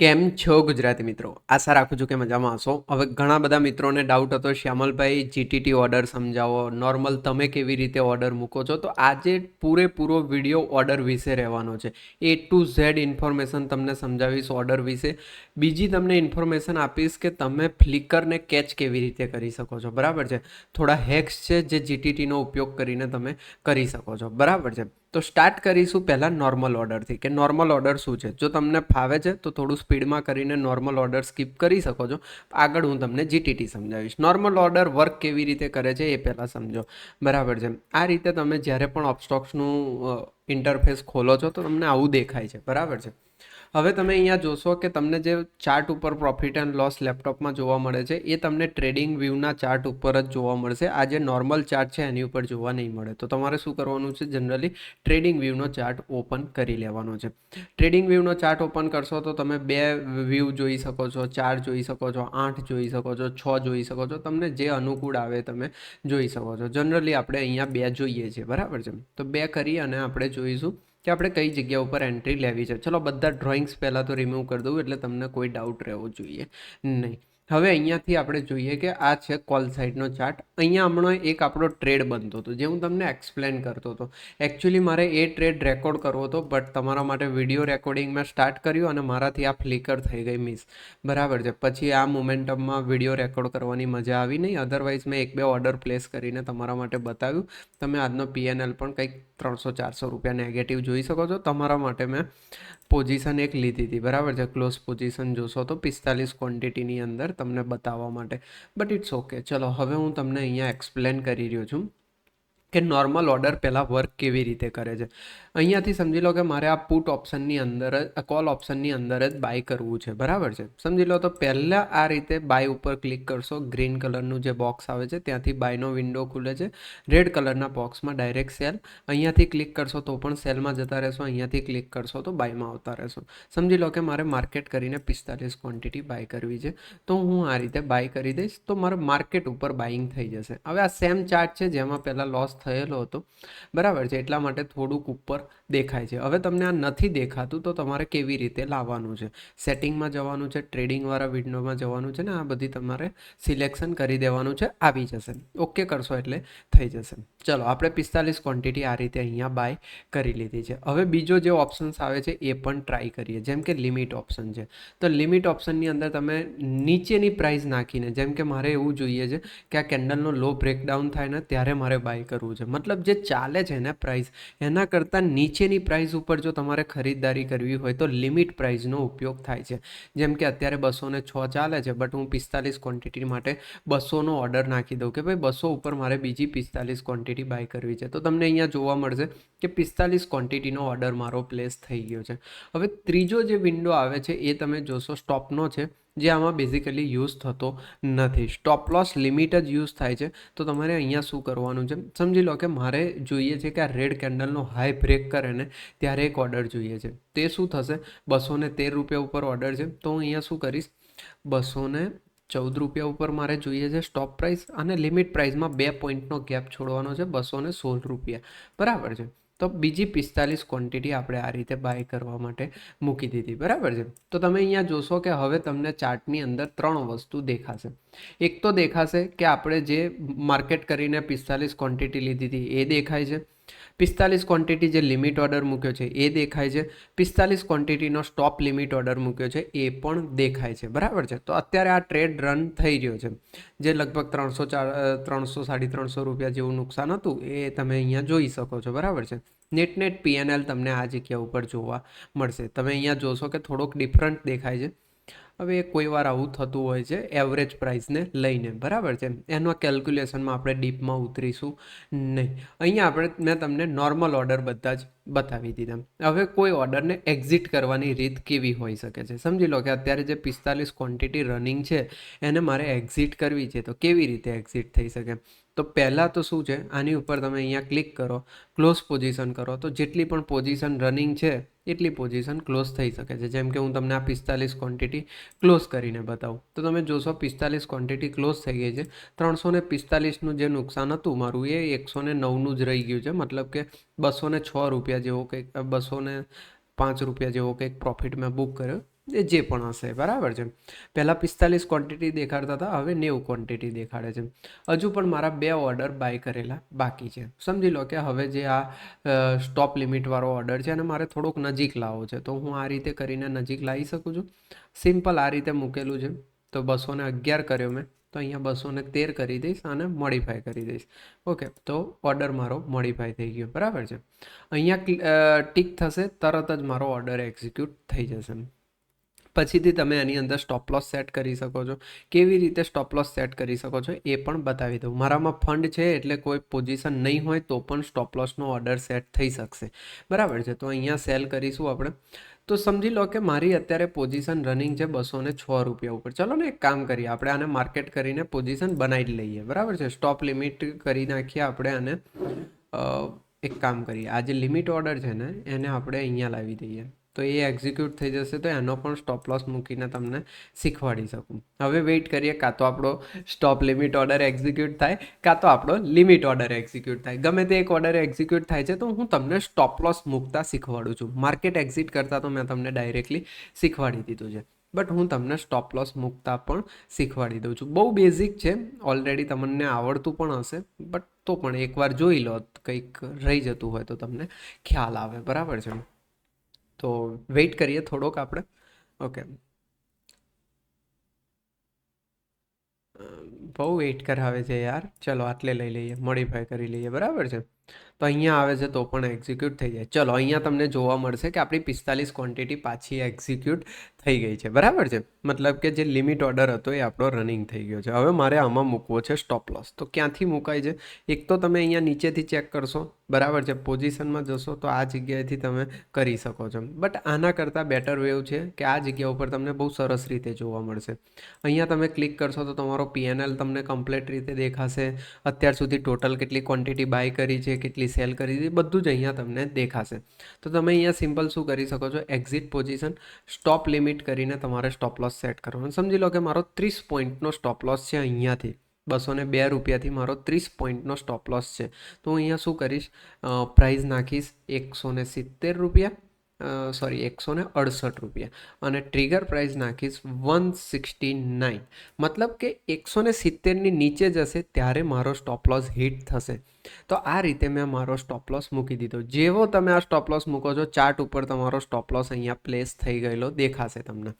કેમ છો ગુજરાતી મિત્રો? આશા રાખું છું કે મજામાં હશો. હવે ઘણા બધા મિત્રોને ડાઉટ હતો, શ્યામલભાઈ જીટીટી ઓર્ડર સમજાવો. નોર્મલ તમે કેવી રીતે ઓર્ડર મૂકો છો? તો આજે પૂરેપૂરો વીડિયો ઓર્ડર વિશે રહેવાનો છે. એ ટુ ઝેડ ઇન્ફોર્મેશન તમને સમજાવીશ ઓર્ડર વિશે. બીજી તમને ઇન્ફોર્મેશન આપીશ કે તમે ફ્લિકરને કેચ કેવી રીતે કરી શકો છો. બરાબર છે? થોડા હેક્સ છે જે જીટીટીનો ઉપયોગ કરીને તમે કરી શકો છો. બરાબર છે? તો સ્ટાર્ટ કરીશું પહેલાં નોર્મલ ઓર્ડરથી કે નોર્મલ ઓર્ડર શું છે? જો તમને ફાવે છે, તો થોડું સ્પીડમાં કરીને નોર્મલ ઓર્ડર સ્કીપ કરી શકો છો. આગળ હું તમને જીટીટી સમજાવીશ. નોર્મલ ઓર્ડર વર્ક કેવી રીતે કરે છે એ પહેલાં સમજો. બરાબર છે. આ રીતે તમે જ્યારે પણ ઓપસ્ટોક્સનું ઇન્ટરફેસ ખોલો છો, તો તમને આવું દેખાય છે. બરાબર છે? હવે તમે અહીંયા જોશો કે તમને જે ચાર્ટ ઉપર પ્રોફિટ એન્ડ લોસ લેપટોપમાં જોવા મળે છે, એ તમને ટ્રેડિંગ વ્યૂના ચાર્ટ ઉપર જ જોવા મળશે. આ જે નોર્મલ ચાર્ટ છે, એની ઉપર જોવા નહીં મળે. તો તમારે શું કરવાનું છે? જનરલી ટ્રેડિંગ વ્યૂનો ચાર્ટ ઓપન કરી લેવાનો છે. ટ્રેડિંગ વ્યૂનો ચાર્ટ ઓપન કરશો તો તમે બે વ્યૂ જોઈ શકો છો, ચાર જોઈ શકો છો, આઠ જોઈ શકો છો, છ જોઈ શકો છો. તમને જે અનુકૂળ આવે તમે જોઈ શકો છો. જનરલી આપણે અહીંયા બે જોઈએ છીએ, બરાબર છે? તો બે કરી અને આપણે જોઈશું કે આપણે કઈ જગ્યા ઉપર એન્ટ્રી લેવી છે? ચલો, બધા ડ્રોઈંગ્સ પહેલાં તો રિમૂવ કરી દઉં એટલે તમને કોઈ ડાઉટ રહેવો જોઈએ નહીં. હવે અહીંયાથી આપણે જોઈએ કે આ છે કોલ સાઇડનો ચાર્ટ. અહીંયા હમણાં એક આપણો ટ્રેડ બનતો હતો, જે હું તમને એક્સપ્લેન કરતો હતો. એકચ્યુઅલી મારે એ ટ્રેડ રેકોર્ડ કરવો હતો બટ તમારા માટે વીડિયો રેકોર્ડિંગ મેં સ્ટાર્ટ કર્યું અને મારાથી આ ફ્લિકર થઈ ગઈ મિસ બરાબર છે. પછી આ મોમેન્ટમમાં વીડિયો રેકોર્ડ કરવાની મજા આવી નહીં. અધરવાઇઝ મેં એક બે ઓર્ડર પ્લેસ કરીને તમારા માટે બતાવ્યું. તમે આજનો પીએનએલ પણ કંઈક ત્રણસો ચારસો રૂપિયા નેગેટિવ જોઈ શકો છો. તમારા માટે મેં પોઝિશન એક લીધી હતી, બરાબર છે? ક્લોઝ પોઝિશન જોશો તો પિસ્તાલીસ ક્વોન્ટિટીની અંદર તમને બતાવવા માટે. But it's okay. ચલો, હવે હું તમને અહીંયા એક્સપ્લેન કરી રહ્યો છું કે નોર્મલ ઓર્ડર પહેલાં વર્ક કેવી રીતે કરે છે. અહીંયાથી સમજી લો કે મારે આ પુટ ઓપ્શનની અંદર જ કોલ ઓપ્શનની અંદર જ બાય કરવું છે. બરાબર છે? સમજી લો તો પહેલાં આ રીતે બાય ઉપર ક્લિક કરશો. ગ્રીન કલરનું જે બોક્સ આવે છે, ત્યાંથી બાયનો વિન્ડો ખુલે છે. રેડ કલરના બોક્સમાં ડાયરેક્ટ સેલ અહીંયાથી ક્લિક કરશો તો પણ સેલમાં જતા રહેશો. અહીંયાથી ક્લિક કરશો તો બાયમાં આવતા રહેશો. સમજી લો કે મારે માર્કેટ કરીને પિસ્તાલીસ ક્વોન્ટિટી બાય કરવી છે. તો હું આ રીતે બાય કરી દઈશ. તો મારે માર્કેટ ઉપર બાઇંગ થઈ જશે. હવે આ સેમ ચાર્ટ છે, જેમાં પહેલાં લોસ થયેલો હતો. બરાબર છે? એટલા માટે થોડુંક ઉપર દેખાય છે. હવે તમને આ નથી દેખાતું તો તમારે કેવી રીતે લાવવાનું છે? સેટિંગમાં જવાનું છે, ટ્રેડિંગવાળા વિન્ડોમાં જવાનું છે ને આ બધી તમારે સિલેક્શન કરી દેવાનું છે, આવી જશે. ઓકે કરશો એટલે થઈ જશે. ચલો, આપણે પિસ્તાલીસ ક્વોન્ટિટી આ રીતે અહીંયા બાય કરી લીધી છે. હવે બીજો જે ઓપ્શન્સ આવે છે એ પણ ટ્રાય કરીએ. જેમ કે લિમિટ ઓપ્શન છે. તો લિમિટ ઓપ્શનની અંદર તમે નીચેની પ્રાઇસ નાખીને, જેમ કે મારે એવું જોઈએ છે કે આ કેન્ડલનો લો બ્રેકડાઉન થાય ને ત્યારે મારે બાય કરવું છે. મતલબ જે ચાલે છે ને પ્રાઇસ એના કરતાં નીચેની પ્રાઇસ ઉપર જો તમારે ખરીદદારી કરવી હોય તો લિમિટ પ્રાઇઝનો ઉપયોગ થાય છે. જેમ કે અત્યારે બસોને છ ચાલે છે બટ હું પિસ્તાલીસ ક્વોન્ટિટી માટે બસોનો ઓર્ડર નાખી દઉં કે ભાઈ બસો ઉપર મારે બીજી પિસ્તાલીસ ક્વોન્ટિટી બાય કરવી છે. તો તમને અહીંયા જોવા મળશે કે પિસ્તાલીસ ક્વોન્ટિટીનો ઓર્ડર મારો પ્લેસ થઈ ગયો છે. હવે ત્રીજો જે વિન્ડો આવે છે એ તમે જોશો સ્ટોપનો છે. જે આમાં બેઝિકલી યુઝ થતો નથી. સ્ટોપ લોસ લિમિટ જ યુઝ થાય છે. તો તમારે અહીંયા શું કરવાનું છે? સમજી લો કે મારે જોઈએ છે કે આ રેડ કેન્ડલનો હાઈ બ્રેક કરે ને ત્યારે એક ઓર્ડર જોઈએ છે. તે શું થશે? બસો તેર રૂપિયા ઉપર ઓર્ડર છે. તો હું અહીંયા શું કરીશ? બસો ચૌદ રૂપિયા ઉપર મારે જોઈએ છે સ્ટોપ પ્રાઇસ અને લિમિટ પ્રાઇસમાં બે પોઈન્ટનો ગેપ છોડવાનો છે. બસો સોળ રૂપિયા. બરાબર છે? તો બીજી પિસ્તાલીસ ક્વોન્ટિટી આપણે આ રીતે બાય કરવા માટે મૂકી દીધી, બરાબર છે? તો તમે અહીંયા જોશો કે હવે તમને ચાર્ટની અંદર ત્રણ વસ્તુ દેખાશે. એક તો દેખાશે કે આપણે જે માર્કેટ કરીને પિસ્તાલીસ ક્વોન્ટિટી લીધી હતી એ દેખાય છે. પિસ્તાલીસ ક્વોન્ટિટી જે લિમિટ ઓર્ડર મૂક્યો છે, એ દેખાય છે. પિસ્તાલીસ ક્વોન્ટિટીનો સ્ટોપ લિમિટ ઓર્ડર મૂક્યો છે, એ પણ દેખાય છે. બરાબર છે? તો અત્યારે આ ટ્રેડ રન થઈ રહ્યો છે. જે લગભગ ત્રણસો ચાર ત્રણસો સાડી ત્રણસો રૂપિયા જેવું નુકસાન હતું, એ તમે અહીંયા જોઈ શકો છો. બરાબર છે? નેટ નેટ પીએનએલ તમને આ જગ્યા ઉપર જોવા મળશે. તમે અહીંયા જોશો કે થોડોક ડિફરન્ટ દેખાય છે. હવે કોઈ વાર આવું થતું હોય છે એવરેજ પ્રાઇસને લઈને, બરાબર છે? એનો કેલ્ક્યુલેશનમાં આપણે ડીપમાં ઉતરીશું નહીં. અહીંયા આપણે, મેં તમને નોર્મલ ઓર્ડર બધા જ બતાવી દીધા. હવે કોઈ ઓર્ડરને એક્ઝિટ કરવાની રીત કેવી હોઈ શકે છે? સમજી લો કે અત્યારે જે પિસ્તાલીસ ક્વોન્ટિટી રનિંગ છે, એને મારે એક્ઝિટ કરવી છે, તો કેવી રીતે એક્ઝિટ થઈ શકે? તો પહેલાં તો શું છે? આની ઉપર તમે અહીંયા ક્લિક કરો ક્લોઝ પોઝિશન કરો, તો જેટલી પણ પોઝિશન રનિંગ છે, એટલી પોઝિશન ક્લોઝ થઈ શકે છે. જેમ કે હું તમને આ પિસ્તાલીસ ક્વોન્ટિટી ક્લોઝ કરીને બતાવું. તો તમે જોશો પિસ્તાલીસ ક્વોન્ટિટી ક્લોઝ થઈ ગઈ છે. ત્રણસો ને પિસ્તાલીસનું જે નુકસાન હતું મારું, એ એકસો ને નવનું જ રહી ગયું છે. મતલબ કે બસો ને છ રૂપિયા જેવો કંઈક બસો ને પાંચ રૂપિયા જેવો કંઈક પ્રોફિટ મેં બુક કર્યો. એ જે પણ હશે, બરાબર છે. પહેલાં પિસ્તાલીસ ક્વોન્ટિટી દેખાડતા હતા, હવે નેવું ક્વોન્ટિટી દેખાડે છે. હજુ પણ મારા બે ઓર્ડર બાય કરેલા બાકી છે. સમજી લો કે હવે જે આ સ્ટોપ લિમિટવાળો ઓર્ડર છે અને મારે થોડોક નજીક લાવવો છે, તો હું આ રીતે કરીને નજીક લાવી શકું છું. સિમ્પલ આ રીતે મૂકેલું છે. તો બસોને અગિયાર કર્યો મેં, તો અહીંયા બસોને તેર કરી દઈશ અને મોડિફાઈ કરી દઈશ. ઓકે તો ઓર્ડર મારો મોડિફાઈ થઈ ગયો, બરાબર છે. અહીંયા ટીક થશે, તરત જ મારો ઓર્ડર એક્ઝિક્યુટ થઈ જશે. પછીથી તમે એની અંદર સ્ટોપ લોસ સેટ કરી શકો છો. કેવી રીતે સ્ટોપ લોસ સેટ કરી શકો છો એ પણ બતાવી દઉં. મારામાં ફંડ છે એટલે કોઈ પોઝિશન નહીં હોય તો પણ સ્ટોપ લોસનો ઓર્ડર સેટ થઈ શકશે. બરાબર છે? તો અહીંયા સેલ કરીશું આપણે. તો સમજી લો કે મારી અત્યારે પોઝિશન રનિંગ છે બસો ને છ રૂપિયા ઉપર. ચલો ને એક કામ કરીએ. આપણે આને માર્કેટ કરીને પોઝિશન બનાવી લઈએ. બરાબર છે? સ્ટોપ લિમિટ કરી નાખીએ આપણે આને. એક કામ કરીએ. આ જે લિમિટ ઓર્ડર છે ને, એને આપણે અહીંયા લાવી દઈએ. તો એ એક્ઝિક્યુટ થઈ જશે તો એનો પણ સ્ટોપ લોસ મૂકીને તમને શીખવાડી શકું. હવે વેઇટ કરીએ, કાં તો આપણો સ્ટોપ લિમિટ ઓર્ડર એક્ઝિક્યુટ થાય, કાં તો આપણો લિમિટ ઓર્ડર એક્ઝિક્યુટ થાય. ગમે તે એક ઓર્ડર એક્ઝિક્યુટ થાય છે, તો હું તમને સ્ટોપ લોસ મૂકતા શીખવાડું છું. માર્કેટ એક્ઝિટ કરતાં તો મેં તમને ડાયરેક્ટલી શીખવાડી દીધું છે. બટ હું તમને સ્ટોપ લોસ મૂકતા પણ શીખવાડી દઉં છું. બહુ બેઝિક છે ઓલરેડી તમને આવડતું પણ હશે બટ તો પણ એકવાર જોઈ લો, કંઈક રહી જતું હોય તો તમને ખ્યાલ આવે. બરાબર છે? તો વેઇટ કરીએ થોડોક આપણે ઓકે બહુ વેઇટ કરાવે છે યાર ચલો આટલે લઈ લઈએ મોડિફાઈ કરી લઈએ બરાબર છે તો અહીંયા આવે છે તો પણ એક્ઝિક્યુટ થઈ જાય. ચલો, અહીંયા તમને જોવા મળશે કે આપણી પિસ્તાલીસ ક્વોન્ટિટી પાછી એક્ઝિક્યુટ થઈ ગઈ છે. બરાબર છે? મતલબ કે જે લિમિટ ઓર્ડર હતો એ આપણો રનિંગ થઈ ગયો છે. હવે મારે આમાં મૂકવો છે સ્ટોપ લોસ તો ક્યાંથી મુકાય છે? એક તો તમે અહીંયા નીચેથી ચેક કરશો. બરાબર છે? પોઝિશનમાં જશો તો આ જગ્યાએથી તમે કરી શકો છો. બટ આના કરતાં બેટર વેવ છે કે આ જગ્યા ઉપર તમને બહુ સરસ રીતે જોવા મળશે. અહીંયા તમે ક્લિક કરશો તો તમારો પીએનએલ તમને કમ્પ્લીટ રીતે દેખાશે. અત્યાર સુધી ટોટલ કેટલી ક્વોન્ટિટી બાય કરી છે કેટલી સેલ કરી હતી બધું જ અહીંયા તમને દેખાશે. તો તમે અહીંયા સિમ્પલ શું કરી શકો છો? એક્ઝિટ પોઝિશન સ્ટોપ લિમિટ કરીને તમારે સ્ટોપ લોસ સેટ કરવાનો. સમજી લો કે મારો ત્રીસ પોઈન્ટનો સ્ટોપ લોસ છે અહીંયાથી. બસો ને બે રૂપિયાથી મારો ત્રીસ પોઈન્ટનો સ્ટોપ લોસ છે. તો હું અહીંયા શું કરીશ? પ્રાઇસ નાખીશ એકસો ને સિત્તેર રૂપિયા સોરી એકસો ને અડસઠ રૂપિયા. અને ટ્રિગર પ્રાઇસ નાખીશ વન સિક્સટી નાઇન. મતલબ કે એકસો ને સિત્તેરની નીચે જશે, ત્યારે મારો સ્ટોપ લોસ હિટ થશે. તો આ રીતે મેં મારો સ્ટોપ લોસ મૂકી દીધો. જેવો તમે આ સ્ટોપ લોસ મૂકો છો ચાર્ટ ઉપર તમારો સ્ટોપ લોસ અહીંયા પ્લેસ થઈ ગયેલો દેખાશે તમને.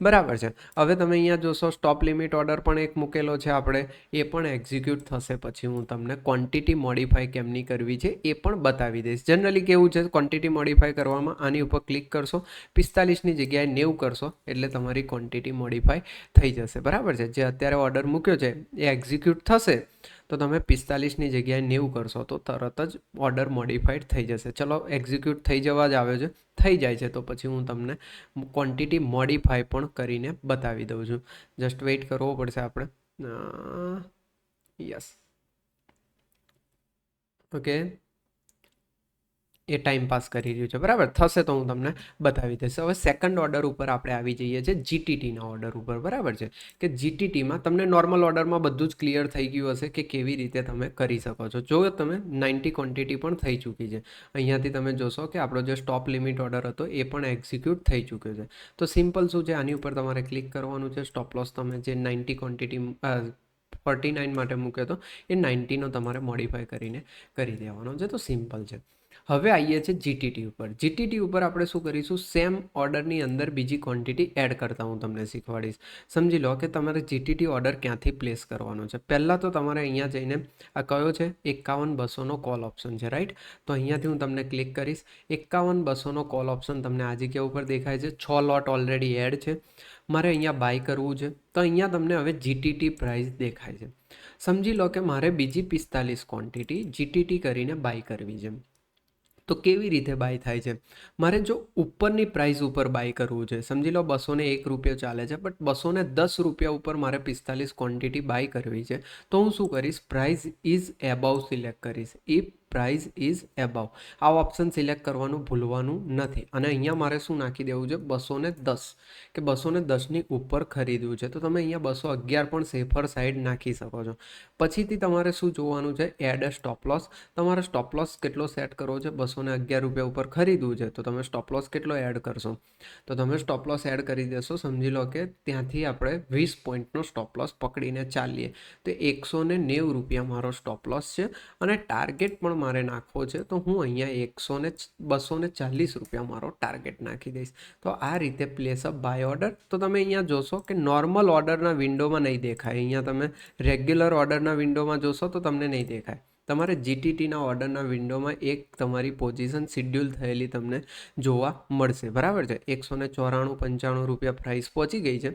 બરાબર છે. હવે તમે અહીંયા જોશો સ્ટોપ લિમિટ ઓર્ડર પણ એક મૂકેલો છે આપણે. એ પણ એક્ઝિક્યુટ થશે પછી હું તમને ક્વોન્ટિટી મોડિફાઈ કેમની કરવી છે એ પણ બતાવી દઈશ. જનરલી કેવું છે ક્વોન્ટિટી મોડિફાઈ કરવામાં આની ઉપર ક્લિક કરશો, પિસ્તાલીસની જગ્યાએ નેવું કરશો, એટલે તમારી ક્વોન્ટિટી મોડિફાઈ થઈ જશે. બરાબર છે? જે અત્યારે ઓર્ડર મૂક્યો છે, એ એક્ઝિક્યુટ થશે. તો તમે પિસ્તાલીસની જગ્યાએ નેવું કરશો તો તરત જ ઓર્ડર મોડિફાઈડ થઈ જશે. ચલો એક્ઝિક્યુટ થઈ જવા જ આવ્યો છે. થઈ જાય છે તો પછી હું તમને ક્વોન્ટિટી મોડિફાઈ પણ કરીને બતાવી દઉં છું. જસ્ટ વેઇટ કરવો પડશે આપણે. યસ ઓકે એ ટાઈમ પાસ કરી રહ્યું છે. બરાબર? થશે તો હું તમને બતાવી દઈશ. હવે સેકન્ડ ઓર્ડર ઉપર આપણે આવી જઈએ છીએ જીટીટીના ઓર્ડર ઉપર. બરાબર છે? કે જીટીટીમાં તમને નોર્મલ ઓર્ડરમાં બધું જ ક્લિયર થઈ ગયું હશે કે કેવી રીતે તમે કરી શકો છો. જો તમે નાઇન્ટી ક્વોન્ટિટી પણ થઈ ચૂકી છે. અહીંયાથી તમે જોશો કે આપણો જે સ્ટોપ લિમિટ ઓર્ડર હતો એ પણ એક્ઝિક્યુટ થઈ ચૂક્યો છે. તો સિમ્પલ શું છે? આની ઉપર તમારે ક્લિક કરવાનું છે. સ્ટોપ લોસ તમે જે નાઇન્ટી ક્વોન્ટિટી ફોર્ટી નાઇન માટે મૂક્યો હતો, એ નાઇન્ટીનો તમારે મોડિફાય કરીને કરી દેવાનો છે. તો સિમ્પલ છે. હવે આવીએ છીએ જીટીટી ઉપર. જીટીટી ઉપર આપણે શું કરીશું? સેમ ઓર્ડરની અંદર બીજી ક્વોન્ટિટી એડ કરતા હું તમને શીખવાડીશ. સમજી લો કે તમારે જીટીટી ઓર્ડર ક્યાંથી પ્લેસ કરવાનો છે? પહેલાં તો તમારે અહીંયા જઈને, આ કયો છે? એકાવન બસોનો કોલ ઓપ્શન છે રાઈટ તો અહીંયાથી હું તમને ક્લિક કરીશ. એકાવન બસોનો કોલ ઓપ્શન તમને આ જગ્યા ઉપર દેખાય છે. છ લોટ ઓલરેડી એડ છે. મારે અહીંયા બાય કરવું છે. તો અહીંયા તમને હવે જીટીટી પ્રાઇસ દેખાય છે. સમજી લો કે મારે બીજી પિસ્તાલીસ ક્વોન્ટિટી જીટીટી કરીને બાય કરવી છે. તો કેવી રીતે બાય થાય છે? મારે જો ઉપરની પ્રાઇસ ઉપર બાય કરવું છે, સમજી લો બસોને એક રૂપિયો ચાલે છે બટ બસોને દસ રૂપિયા ઉપર મારે પિસ્તાલીસ ક્વોન્ટિટી બાય કરવી છે, તો હું શું કરીશ? પ્રાઇસ ઇઝ એબાઉ સિલેક્ટ કરીશ. એ પ્રાઇસ ઇઝ એબાવ આ ઓપ્શન સિલેક્ટ કરવાનું ભૂલવાનું નથી. અને અહીંયા મારે શું નાખી દેવું છે? બસો ને દસ. કે બસો ને દસની ઉપર ખરીદવું છે. તો તમે અહીંયા બસો અગિયાર પણ સેફર સાઈડ નાખી શકો છો. પછીથી તમારે શું જોવાનું છે? એડ સ્ટોપ લોસ તમારે સ્ટોપ લોસ કેટલો સેટ કરવો છે? બસો ને અગિયાર રૂપિયા ઉપર ખરીદવું છે. તો તમે સ્ટોપ લોસ કેટલો એડ કરશો? તો તમે સ્ટોપ લોસ એડ કરી દેશો. સમજી લો કે ત્યાંથી આપણે વીસ પોઈન્ટનો સ્ટોપ લોસ પકડીને ચાલીએ. તો એકસો ને નેવું રૂપિયા મારો સ્ટોપ લોસ છે. અને ટાર્ગેટ પણ મારે નાખવો છે, તો હું અહીંયા એકસો ને બસો ને ચાલીસ રૂપિયા મારો ટાર્ગેટ નાખી દઈશ. તો આ રીતે પ્લેસ અપ બાય ઓર્ડર તો તમે અહીંયા જોશો કે નોર્મલ ઓર્ડરના વિન્ડોમાં નહીં દેખાય. અહીંયા તમે રેગ્યુલર ઓર્ડરના વિન્ડોમાં જોશો તો તમને નહીં દેખાય. તમારે જીટીટીના ઓર્ડરના વિન્ડોમાં એક તમારી પોઝિશન શિડ્યુલ થયેલી તમને જોવા મળશે. બરાબર છે? એકસો ને ચોરાણું પંચાણું રૂપિયા પ્રાઇસ પહોંચી ગઈ છે.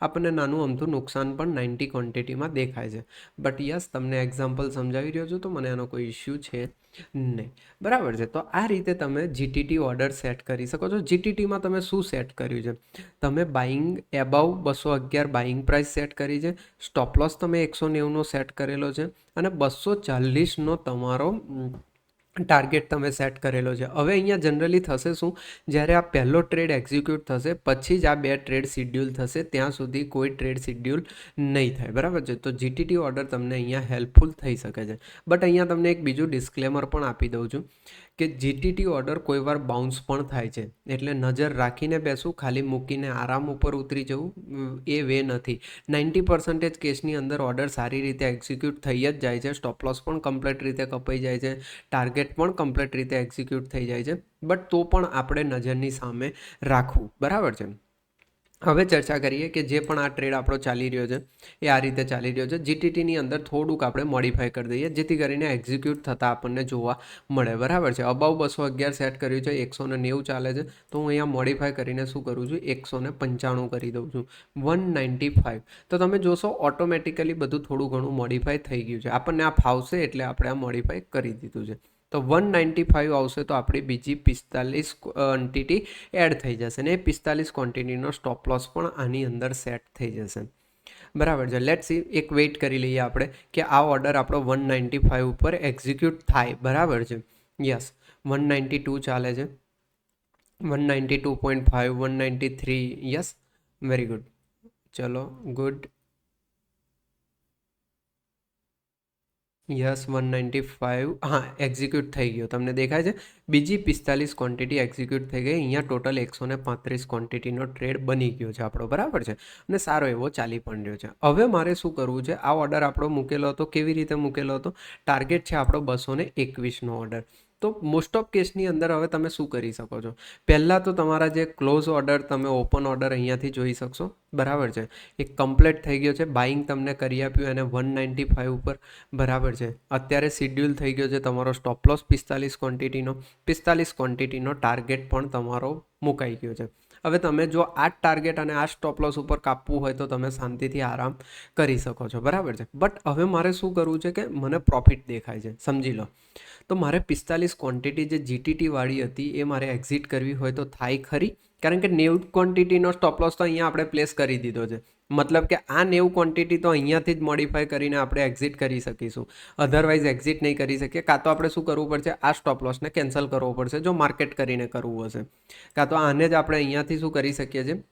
આપણને નાનું અમથું નુકસાન પણ નાઇન્ટી ક્વોન્ટિટીમાં દેખાય છે. બટ યસ તમને એક્ઝામ્પલ સમજાવી રહ્યો છું તો મને આનો કોઈ ઇશ્યુ છે નહીં. બરાબર છે. તો આ રીતે તમે જીટીટી ઓર્ડર સેટ કરી શકો છો. જીટીટીમાં તમે શું સેટ કર્યું છે? તમે બાઇંગ એબાઉ બસો અગિયાર બાઇંગ પ્રાઇસ સેટ કરી છે. સ્ટોપલોસ તમે એકસો નેવુંનો સેટ કરેલો છે. અને બસો ચાલીસનો તમારો ટાર્ગેટ તમે સેટ કરેલો છે. હવે અહીંયા જનરલી થશે શું? જ્યારે આ પહેલો ટ્રેડ એક્ઝિક્યુટ થશે, પછી જ આ બે ટ્રેડ શિડ્યુલ થશે, ત્યાં સુધી કોઈ ટ્રેડ શિડ્યુલ નહીં થાય. બરાબર છે? તો જીટીટી ઓર્ડર તમને અહીંયા હેલ્પફુલ થઈ શકે છે. બટ અહીંયા તમને એક બીજું ડિસ્ક્લેમર પણ આપી દઉં છું. કે જીટીટી ઓર્ડર કોઈવાર બાઉન્સ પણ થાય છે. એટલે નજર રાખીને બેસવું ખાલી મૂકીને આરામ ઉપર ઉતરી જવું, એ વે નથી. નાઇન્ટી પર્સન્ટેજ કેસની અંદર ઓર્ડર સારી રીતે એક્ઝિક્યુટ થઈ જ જાય છે. સ્ટોપ લોસ પણ કમ્પ્લીટ રીતે કપાઈ જાય છે. ટાર્ગેટ પણ કમ્પ્લીટ રીતે એક્ઝિક્યુટ થઈ જાય છે. બટ તો પણ આપણે નજરની સામે રાખવું. બરાબર છે? હવે ચર્ચા કરીએ કે જે પણ આ ટ્રેડ આપણો ચાલી રહ્યો છે, એ આ રીતે ચાલી રહ્યો છે. જીટીટીની અંદર થોડુંક આપણે મોડિફાઈ કરી દઈએ, જેથી કરીને એક્ઝિક્યુટ થતાં આપણને જોવા મળે. બરાબર છે? અબાઉ બસો અગિયાર સેટ કર્યું છે, એકસો ને નેવું ચાલે છે. તો હું અહીંયા મોડિફાઈ કરીને શું કરું છું? એકસો ને પંચાણું કરી દઉં છું. વન નાઇન્ટી ફાઇવ તો તમે જોશો ઓટોમેટિકલી બધું થોડું ઘણું મોડિફાઈ થઈ ગયું છે. આપણને આ ફાવશે એટલે આપણે આ મોડિફાઈ કરી દીધું છે. તો વન નાઇન્ટી ફાઇવ આવશે તો આપણી બીજી પિસ્તાલીસ ક્વોન્ટિટી એડ થઈ જશે ને એ પિસ્તાલીસ ક્વોન્ટિટીનો સ્ટોપ લોસ પણ આની અંદર સેટ થઈ જશે. બરાબર છે. લેટ સી એક વેઇટ કરી લઈએ આપણે કે આ ઓર્ડર આપણો વન નાઇન્ટી ફાઇવ ઉપર એક્ઝિક્યુટ થાય. બરાબર છે? યસ વન નાઇન્ટી ટુ ચાલે છે. One ninety two point five, one ninety three. Yes very good ચલો good yes one ninety five હા એક્ઝિક્યુટ થઈ ગયો. તમને દેખાય છે? બીજી પિસ્તાલીસ ક્વોન્ટિટી એક્ઝિક્યુટ થઈ ગઈ. અહીંયા ટોટલ એકસો ને પાંત્રીસ ક્વોન્ટિટીનો ટ્રેડ બની ગયો છે આપણો. બરાબર છે? અને સારો એવો ચાલી પણ રહ્યો છે. હવે મારે શું કરવું છે? આ ઓર્ડર આપણો મૂકેલો હતો. કેવી રીતે મૂકેલો હતો? ટાર્ગેટ છે આપણો બસો એકવીસનો ઓર્ડર તો મોસ્ટ ઓફ કેસની અંદર હવે તમે શું કરી શકો છો? પહેલાં તો તમારા જે ક્લોઝ ઓર્ડર તમે ઓપન ઓર્ડર અહીંયાથી જોઈ શકશો. બરાબર છે? એ કમ્પ્લીટ થઈ ગયો છે. બાઇંગ તમને કરી આપ્યું અને વન નાઇન્ટી ફાઇવ ઉપર. બરાબર છે? અત્યારે શિડ્યુલ થઈ ગયો છે તમારો સ્ટોપ લોસ પિસ્તાલીસ ક્વોન્ટિટીનો પિસ્તાલીસ ક્વોન્ટિટીનો ટાર્ગેટ પણ તમારો મુકાઈ ગયો છે. હવે તમે જો આ ટાર્ગેટ અને આ સ્ટોપ લોસ ઉપર કાપવું હોય તો તમે શાંતિથી આરામ કરી શકો છો, બરાબર છે? બટ હવે મારે શું કરવું છે કે મને પ્રોફિટ દેખાય છે, સમજી લો. તો મારે પિસ્તાલીસ ક્વોન્ટિટી જે જીટીટી વાળી હતી એ મારે એક્ઝિટ કરવી હોય તો થાય ખરી? કારણ કે નેવું ક્વોન્ટિટીનો સ્ટોપ લોસ તો અહીંયા આપણે પ્લેસ કરી દીધો છે. મતલબ કે આ નેવું ક્વોન્ટિટી તો અહીંયાથી જ મોડિફાઈ કરીને આપણે એક્ઝિટ કરી શકીશું. અધરવાઇઝ એક્ઝિટ નહીં કરી શકીએ. કાં તો આપણે શું કરવું પડશે? આ સ્ટોપ લોસને કેન્સલ કરવો પડશે, જો માર્કેટ કરીને કરવું હશે. કાં તો આને જ આપણે અહીંયાથી શું કરી શકીએ છીએ?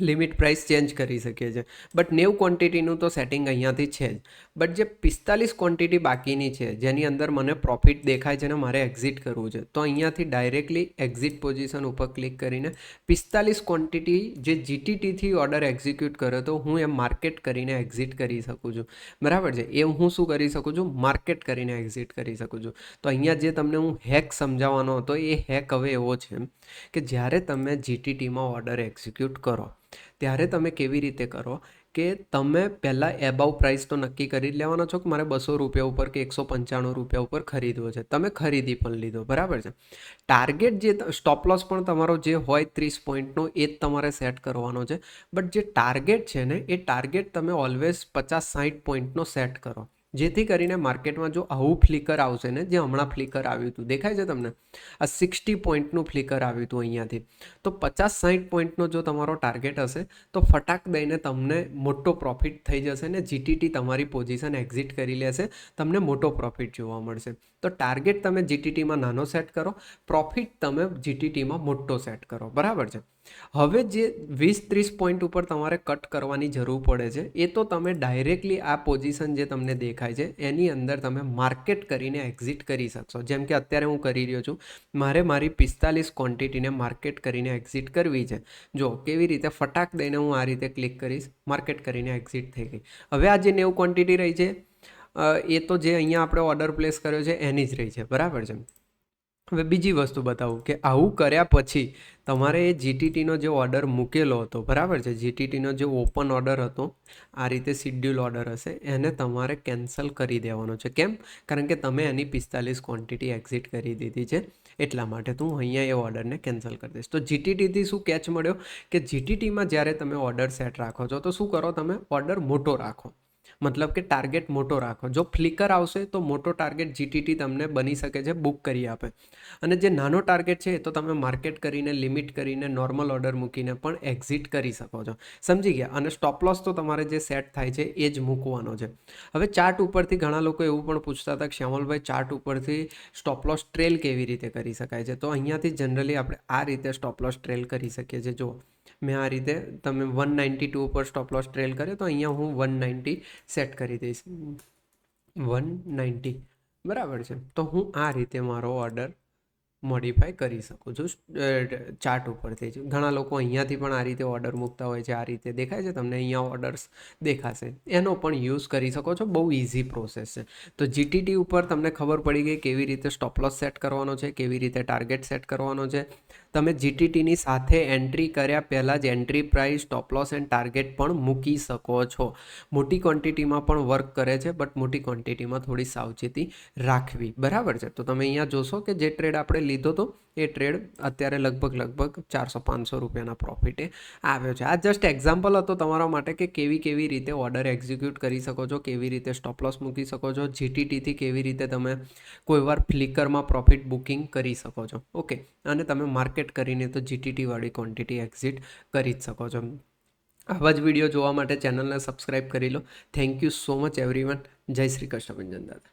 લિમિટ પ્રાઇસ ચેન્જ કરી શકીએ છીએ. બટ નેવું ક્વોન્ટિટીનું તો સેટિંગ અહીંયાથી છે જ. બટ જે પિસ્તાલીસ ક્વોન્ટિટી બાકીની છે, જેની અંદર મને પ્રોફિટ દેખાય છે ને મારે એક્ઝિટ કરવું છે, તો અહીંયાથી ડાયરેક્ટલી એક્ઝિટ પોઝિશન ઉપર ક્લિક કરીને પિસ્તાલીસ ક્વોન્ટિટી જે જીટીટીથી ઓર્ડર એક્ઝિક્યુટ કર્યો તો હું એ માર્કેટ કરીને એક્ઝિટ કરી શકું છું. બરાબર છે? એ હું શું કરી શકું છું? માર્કેટ કરીને એક્ઝિટ કરી શકું છું. તો અહીંયા જે તમને હું હેક સમજાવવાનો હતો, એ હેક હવે એવો છે કે જ્યારે તમે જીટીટીમાં ઓર્ડર એક્ઝિક્યુટ કરો ત્યારે તમે કેવી રીતે કરો કે તમે પહેલાં એબાઉ પ્રાઇસ તો નક્કી કરી લેવાના છો કે મારે બસો રૂપિયા ઉપર કે એકસો પંચાણું રૂપિયા ઉપર ખરીદવો છે. તમે ખરીદી પણ લીધો, બરાબર છે? ટાર્ગેટ જે સ્ટોપ લોસ પણ તમારો જે હોય ત્રીસ પોઈન્ટનો એ જ તમારે સેટ કરવાનો છે. બટ જે ટાર્ગેટ છે ને, એ ટાર્ગેટ તમે ઓલવેઝ પચાસ સાઠ પોઈન્ટનો સેટ કરો. જેથી કરીને માર્કેટમાં જો આવું ફ્લિકર આવશે ને, જે હમણાં ફ્લિકર આવ્યું હતું, દેખાય છે તમને? આ સિક્સટી પોઈન્ટનું ફ્લિકર આવ્યું હતું અહીંયાથી. તો પચાસ સાઠ પોઈન્ટનો જો તમારો ટાર્ગેટ હશે, તો ફટાક દઈને તમને મોટો પ્રોફિટ થઈ જશે ને જીટીટી તમારી પોઝિશન એક્ઝિટ કરી લેશે, તમને મોટો પ્રોફિટ જોવા મળશે. તો ટાર્ગેટ તમે જીટીટીમાં નાનો સેટ કરો પ્રોફિટ તમે જીટીટીમાં મોટો સેટ કરો. બરાબર છે? હવે જે વીસ ત્રીસ પોઈન્ટ ઉપર તમારે કટ કરવાની જરૂર પડે છે, એ તો તમે ડાયરેક્ટલી આ પોઝિશન જે તમને દેખાય છે, એની અંદર તમે માર્કેટ કરીને એક્ઝિટ કરી શકશો. જેમ કે અત્યારે હું કરી રહ્યો છું, મારે મારી પિસ્તાલીસ ક્વોન્ટિટીને માર્કેટ કરીને એક્ઝિટ કરવી છે. જો, કેવી રીતે ફટાક દઈને હું આ રીતે ક્લિક કરીશ માર્કેટ કરીને એક્ઝિટ થઈ ગઈ. હવે આ જે નેવું ક્વોન્ટિટી રહી છે એ તો જે અહીંયા આપણે ઓર્ડર પ્લેસ કર્યો છે, એની જ રહી છે. બરાબર છે? હવે બીજી વસ્તુ બતાવું કે આવું કર્યા પછી તમારે એ જીટીટીનો જે ઓર્ડર મૂકેલો હતો, બરાબર છે? જીટીટીનો જે ઓપન ઓર્ડર હતો, આ રીતે શિડ્યુલ ઓર્ડર હશે, એને તમારે કેન્સલ કરી દેવાનો છે. કેમ? કારણ કે તમે એની પિસ્તાલીસ ક્વોન્ટિટી એક્ઝિટ કરી દીધી છે, એટલા માટે તો હું અહીંયા એ ઓર્ડરને કેન્સલ કરી દઈશ. તો જીટીટીથી શું કેચ મળ્યો? કે જીટીટીમાં જ્યારે તમે ઓર્ડર સેટ રાખો છો, તો શું કરો તમે? ઓર્ડર મોટો રાખો. મતલબ કે ટાર્ગેટ મોટો રાખો. જો ફ્લિકર આવશે તો મોટો ટાર્ગેટ જીટીટી તમને બની શકે છે બુક કરી આપે. અને જે નાનો ટાર્ગેટ છે એ તો તમે માર્કેટ કરીને લિમિટ કરીને નોર્મલ ઓર્ડર મૂકીને પણ એક્ઝિટ કરી શકો છો. સમજી ગયા? અને સ્ટોપ લોસ તો તમારે જે સેટ થાય છે એ જ મૂકવાનો છે. હવે ચાર્ટ ઉપરથી ઘણા લોકો એવું પણ પૂછતા હતા કે શ્યામલભાઈ ચાર્ટ ઉપરથી સ્ટોપ લોસ ટ્રેલ કેવી રીતે કરી શકાય છે? તો અહીંયાથી જનરલી આપણે આ રીતે સ્ટોપ લોસ ટ્રેલ કરી શકીએ છીએ. જો મેં આ રીતે તમે વન નાઇન્ટી ટુ ઉપર સ્ટોપ લોસ ટ્રેલ કર્યો તો અહીંયા હું વન નાઇન્ટી સેટ કરી દઈશ. વન નાઇન્ટી, બરાબર છે. તો હું આ રીતે મારો ઓર્ડર મોડિફાય કરી શકું છું ચાર્ટ ઉપરથી જ. ઘણા લોકો અહીંયાથી પણ આ રીતે ઓર્ડર મૂકતા હોય છે, આ રીતે દેખાય છે? તમને અહીંયા ઓર્ડર્સ દેખાશે. એનો પણ યુઝ કરી શકો છો, બહુ ઇઝી પ્રોસેસ છે. તો જીટીટી ઉપર તમને ખબર પડી ગઈ કેવી રીતે સ્ટોપ લોસ સેટ કરવાનો છે, કેવી રીતે ટાર્ગેટ સેટ કરવાનો છે. તમે જીટીટીની સાથે એન્ટ્રી કર્યા પહેલાં જ entry price stop loss and target પણ મૂકી શકો છો. મોટી ક્વોન્ટિટીમાં પણ વર્ક કરે છે બટ મોટી ક્વોન્ટિટીમાં થોડી સાવચેતી રાખવી. બરાબર છે? તો તમે અહીંયા જોશો કે જે ટ્રેડ આપણે લીધો હતો એ ટ્રેડ અત્યારે લગભગ લગભગ ચારસો પાંચસો રૂપિયાના પ્રોફિટે આવ્યો છે. આ જસ્ટ એક્ઝામ્પલ હતો તમારા માટે કે કેવી કેવી રીતે ઓર્ડર એક્ઝિક્યુટ કરી શકો છો, કેવી રીતે સ્ટોપ લોસ મૂકી શકો છો જીટીટીથી કેવી રીતે તમે કોઈવાર ફ્લિકરમાં પ્રોફિટ બુકિંગ કરી શકો છો. ઓકે અને તમે માર્કેટ કરીને તો જીટીટીવાળી ક્વોન્ટિટી એક્ઝિટ કરી જ શકો છો. આવા જ વીડિયો જોવા માટે ચેનલને સબસ્ક્રાઈબ કરી લો. Thank you so much everyone જય શ્રી કૃષ્ણ દાદા.